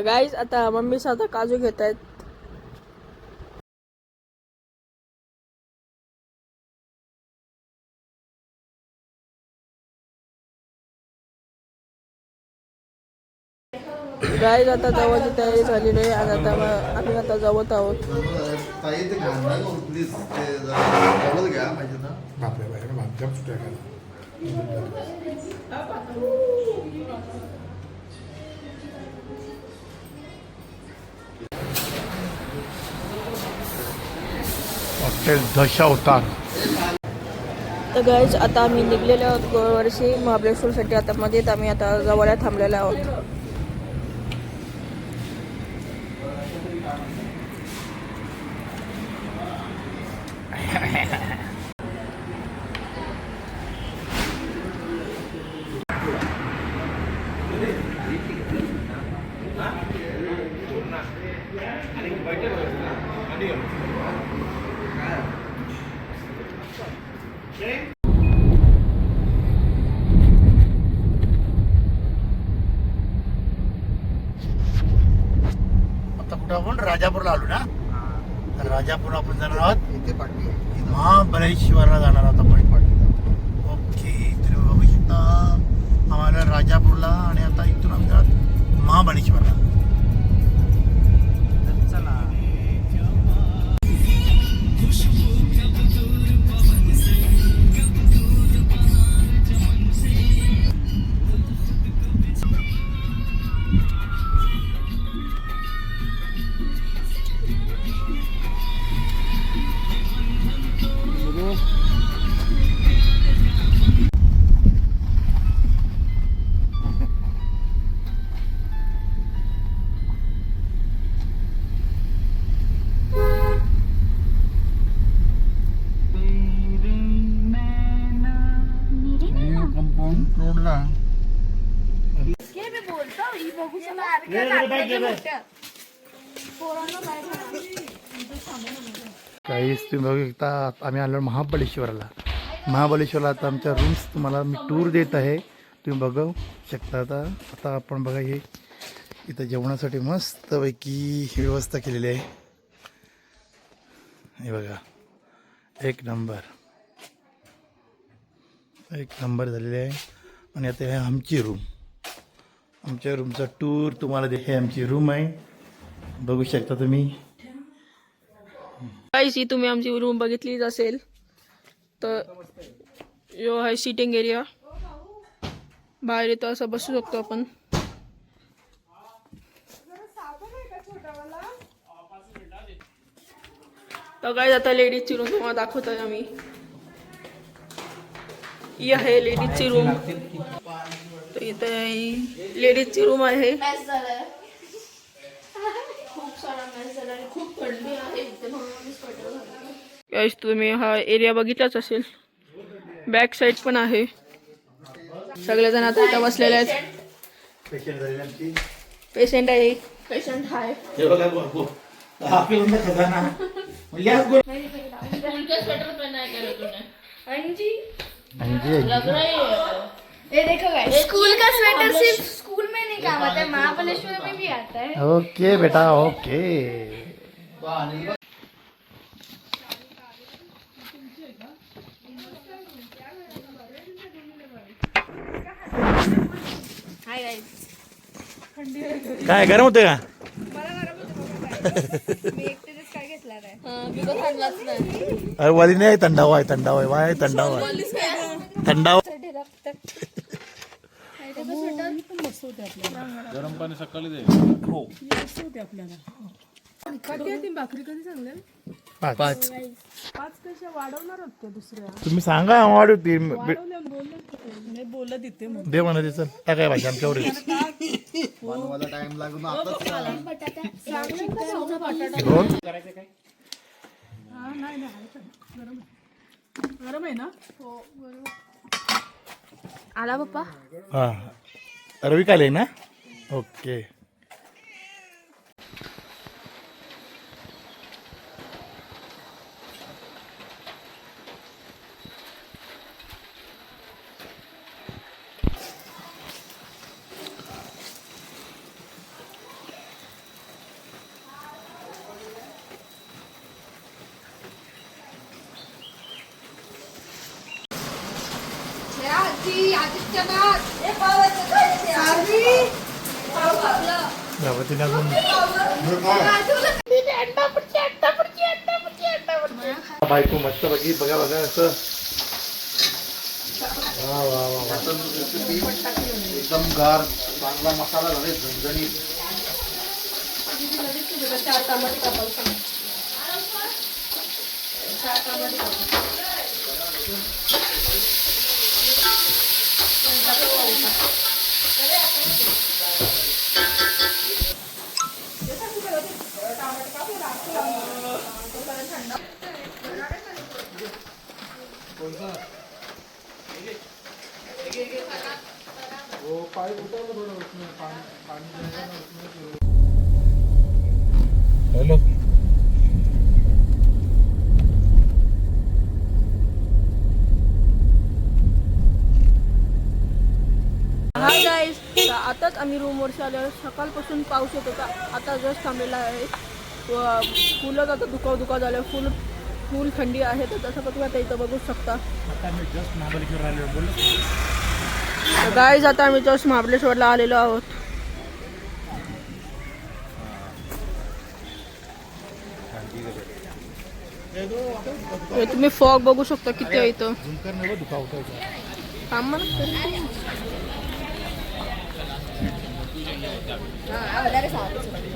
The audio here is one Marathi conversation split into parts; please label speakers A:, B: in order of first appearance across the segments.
A: तर गाईज आता मम्मी आता काजू घेत आहेत गाईज आता जवळची तयारी झालेली आहे आणि आता मग आम्ही आता जवळ आहोत.
B: ताई ते ते
C: दशावतार
A: तर गाईज आता आम्ही निघलेले आहोत गोवर्षी महाबळेश्वरसाठी. आता मध्ये आम्ही आता जवळ थांबलेलो आहोत
C: आता कुठं आपण राजापूरला आलो ना तर राजापूर आपण जाणार आहोत. महाबळेश्वरला जाणार आहोत तुम्ही बघू शकता आम्ही आलो महाबळेश्वरला. महाबळेश्वरला आता आमच्या रूम्स तुम्हाला मी टूर देत आहे. तुम्ही बघू शकता आता. आता आपण बघा हे इथं जेवणासाठी मस्तपैकी व्यवस्था केलेली आहे. हे बघा एक नंबर एक नंबर झालेली आहे. आणि आता हे आमची रूम आमच्या रूमचा टूर तुम्हाला दे हे आमची रूम आहे. बघू शकता तुम्ही.
A: गाईज ही तुम्ही आमची रूम बघितलीच असेल. तर यो आहे सिटिंग एरिया बाहेर येतो असं बसू शकतो आपण. तर काय आता लेडीजची रूम तुम्हाला दाखवतोय आम्ही. ही आहे लेडीजची रूम तर इथे लेडीजची रूम झाला आणि खूप थंडी आहे म्हणून तुम्ही हा एरिया बघितलाच असेल. बॅक साईड पण आहे. सगळेजण आता इथं बसलेले आहेत.
C: पेशंट
A: आहे. पेशंट आहे.
C: हे म्हणजे
D: गाइस स्कूल का स्वेटर सिर्फ? नहीं काम आता है महाबलेश्वर में भी आता है।
C: ओके बेटा ओके।
D: हाय
C: काय गरम होते का?
D: मी एकटेच काय घेतला नाही
C: अरे वाली नाही थंडावा आहे थंडावा आहे वाय थंडावा आहे थंडावा पाच. पाच. तुम्ही सांगा वाढ होती दे म्हणा ते चल टाकाय पाहिजे आमच्यावर.
B: मला टाइम लागून आताच
C: दोन.
D: आला पप्पा?
C: हां. रवी काले ना? ओके. गणपतीला अजून बायको मस्त बघी बघा बघा असं. वा वा वा
B: एकदम गार चांगला मसाला झाले झणझणीत.
C: चार
A: हाय गाईज आताच आम्ही रूमवर आलो सकाळपासून पाऊस येत होता. आता जस्ट थांबलेला आहे. व फुलं आता दुकाव दुकाव झालं. फुल फुल थंडी आहे तर जसं का तुम्ही आता इथं बघू शकता. तर गाईज आता आम्ही जस्ट महाबळेश्वरला आलेलो आहोत. हे तुम्ही फॉग बघू शकता किती आहे इथं. थांबा ना तरी.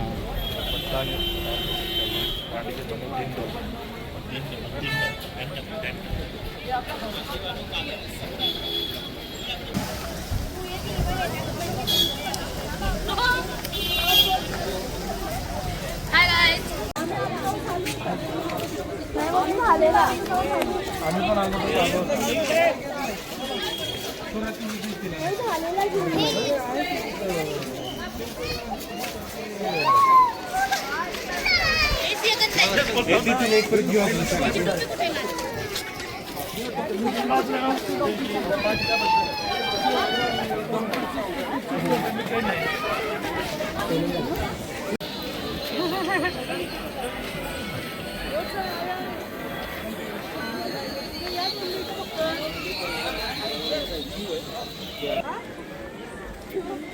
C: आम्ही पण आलो
A: ग्रे कलर बघ ना ग्रे कलर बघ हे बघ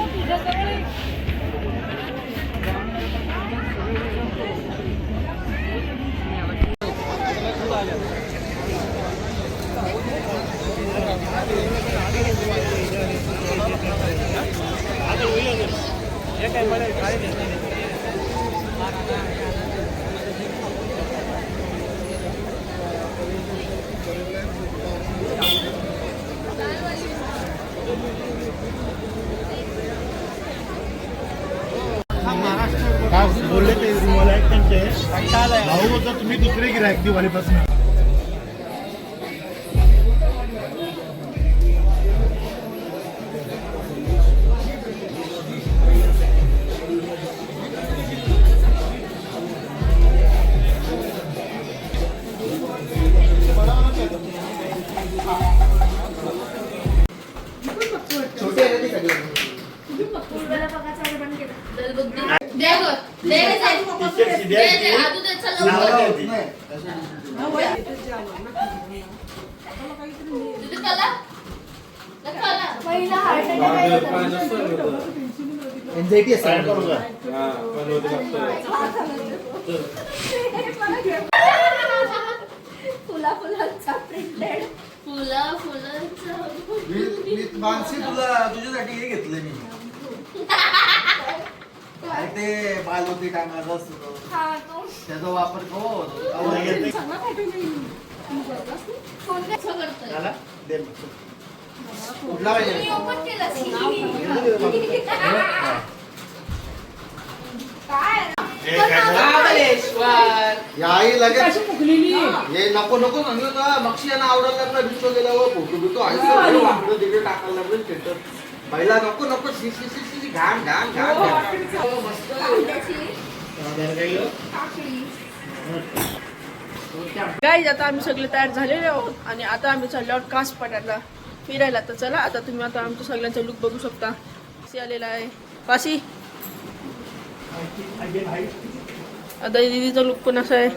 C: बोलले ते मला एक त्यांचे. भाऊ होता तुम्ही दुसरे गिरायक दिवाळीपासून
B: असते
D: फुला फुलांचा प्रिंटेड
E: फुला फुलांचा
B: मी मी मानसी तुला तुझ्यासाठी हे घेतलंय मी. काय ते बालवती टांगायचं असतं तो.
D: हा तो.
B: त्याचा वापर हो
D: काय.
B: कुठला पाहिजे?
C: हे
B: याही लगेच. हे नको नको यांना आवडायला लागला बिस्तो गेल्यावर फोटो बिटो वाकडं तिकडे टाकायला लागलं थिएटर पहिला नको नको घाण घाण घाण घाण. हो, मस्त.
A: गाईज आता आम्ही सगळे तयार झालेले आहोत आणि आता आम्ही चाललो आहोत कास पठारला फिरायला तर चला आता तुम्ही आता आमच्या सगळ्यांचा लुक बघू शकता. काशी आलेला आहे. काशी आता दिदीचा लुक पण असा आहे.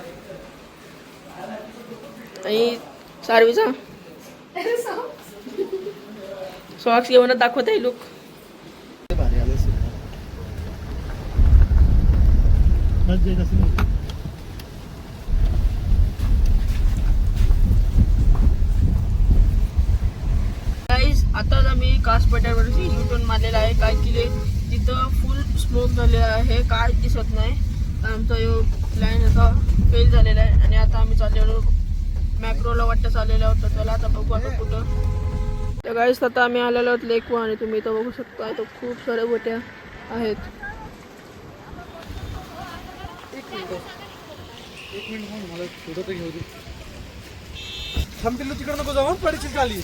A: आणि सारवीचा. सॉक्स घेऊनच दाखवत आहे लुक गाईज आता आम्ही कास पठारवरती युटर्न मारलेला आहे काय की तिथं फुल म्हणजे स्मोक आहे काय दिसत नाही. आमचा यो प्लॅन आता फेल झालेला आहे आणि आता आम्ही चाललेलो मॅक्रोला वाटतं चाललेलं होतं. चला आता बघू आता कुठं. तर गाईज आता आम्ही आलेलो आहोत लेकवा आणि तुम्ही इथं बघू शकता इथं खूप साऱ्या बोट्या आहेत. हो.
C: हो, थांबतील तिकडं नको जाऊन पडशील खाली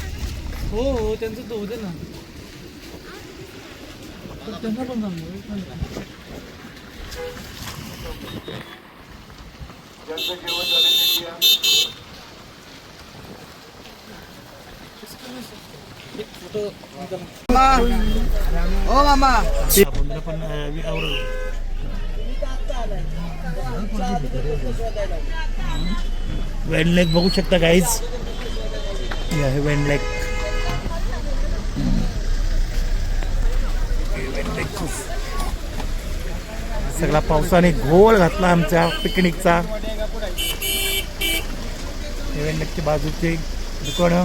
C: हो हो त्यांचं तो होते ना त्यांना पण
B: मामा.
C: पण वेन लेक बघू शकता काहीच हे आहे वेन लेक सगळा पावसाने घोळ घातला आमच्या पिकनिकचा. नक्की बाजूची बाजूचे दुकानं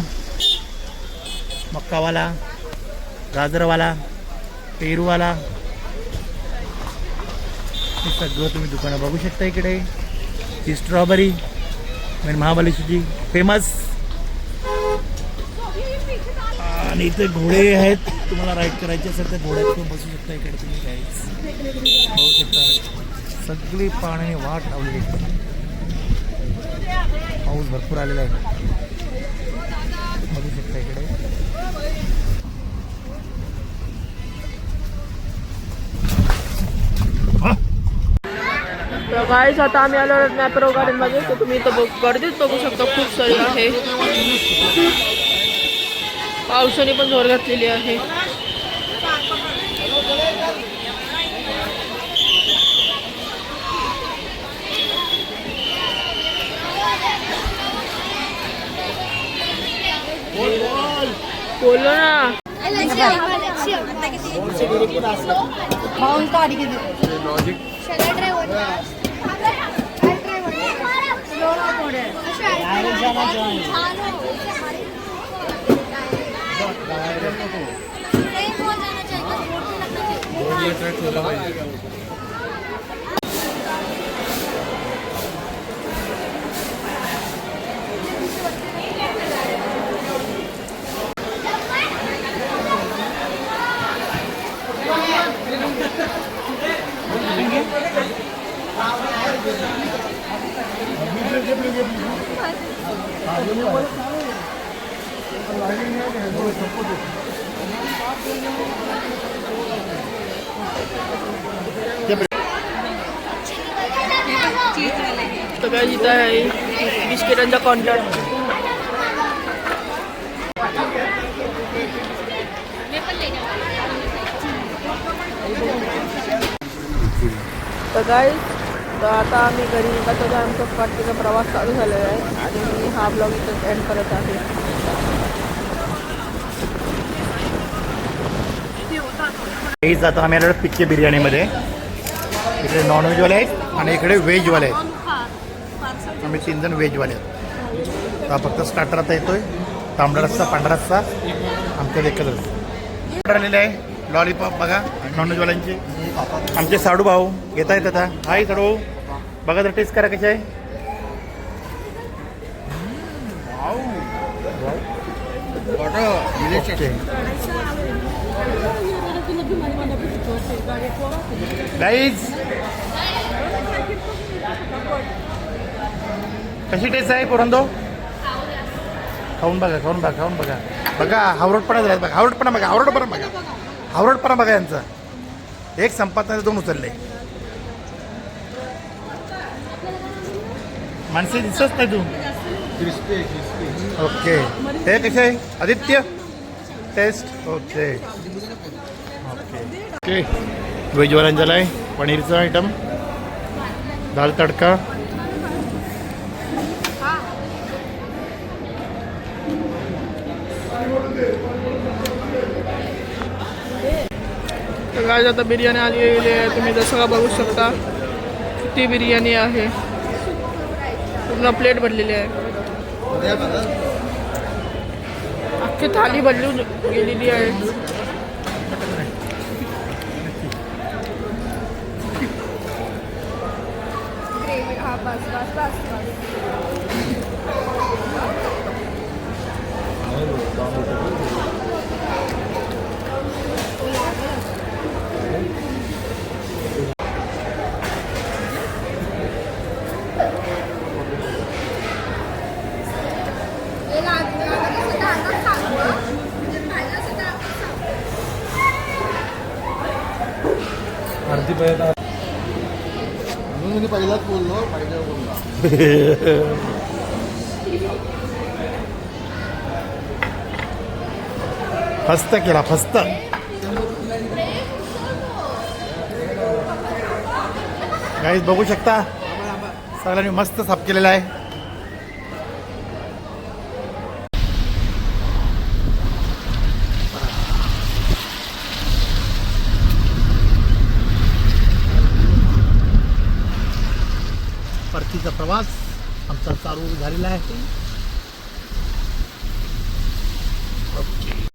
C: मक्कावाला गाजरवाला पेरूवाला. हे सगळं तुम्ही दुकानं बघू शकता इकडे. ही स्ट्रॉबेरी म्हणजे फेमस आणि इथे घोडे आहेत. तुम्हाला राईड करायचे असेल तर घोड्यात तुम्ही बसू शकता. इकडे तुम्ही काहीच बघू शकता. सगळी पाण्याने वाट लावलेली आहे. पाऊस भरपूर आलेला आहे. बघू शकता इकडे.
A: तर आता आम्ही आलो मॅप्रो गार्डनमध्ये. तर तुम्ही इथं बघ गर्दीच बघू शकता. खूप सारी आहे. पावसाने पण ज़ोर घातलेली आहे. बोलो ना. तर सगळं जिथं आहे बिस्किटांचा काउंटर तर काय तर आता आम्ही घरी निघतो आमचं आमचा प्रवास चालू झालेला आहे. आणि मी हा ब्लॉग इथं एंड करत आहे.
C: हेच आता आम्ही आलो पिच्चे बिर्याणीमध्ये. इकडे नॉनव्हेजवाले आहेत आणि इकडे व्हेजवाले आहेत. आम्ही तीन जण व्हेजवाले आहेत. हा फक्त स्टार्टर आता येतोय. तांबडा रस्सा पांढरा रस्सा आमच्यात एकच ऑर्डर आलेले आहे. लॉलीपॉप बघा नॉनव्हेजवाल्यांचे आमचे साडू भाऊ घेत आहेत आता. हाय साडू भाऊ. बघा तर टेस्ट करा कशी आहे. गाईज कशी टेस्ट आहे पुरंदो? खाऊन बघा खाऊन बघा खाऊन बघा. बघा हावरटपणा झाला बघा. हावरटपणा बघा हावरटपणा बघा. हावरटपणा बघा यांचा. एक संपात दोन उचलले. माणसे दिसत नाही तू. ओके हे कसे आहे? Aditya? Test okay okay. Veg व्हेजवाल्यान झाला आहे. पनीरचं आयटम दाल तडका.
A: तर काय आता बिर्याणी आली गेली आहे. तुम्ही जसं का बघू शकता किती बिर्याणी आहे. पूर्ण प्लेट भरलेली आहे. अख्खी थाली भरली गेलेली आहे
D: हा बस बस बस बस
C: अर्धी पहिला
B: म्हणून मी पहिलाच बोललो पाहिजे बोलला
C: फस्त केला फस्त गाईज बघू शकता सगळ्यांनी मस्त साफ केलेला आहे प्रवास आमचा चालू झालेला आहे.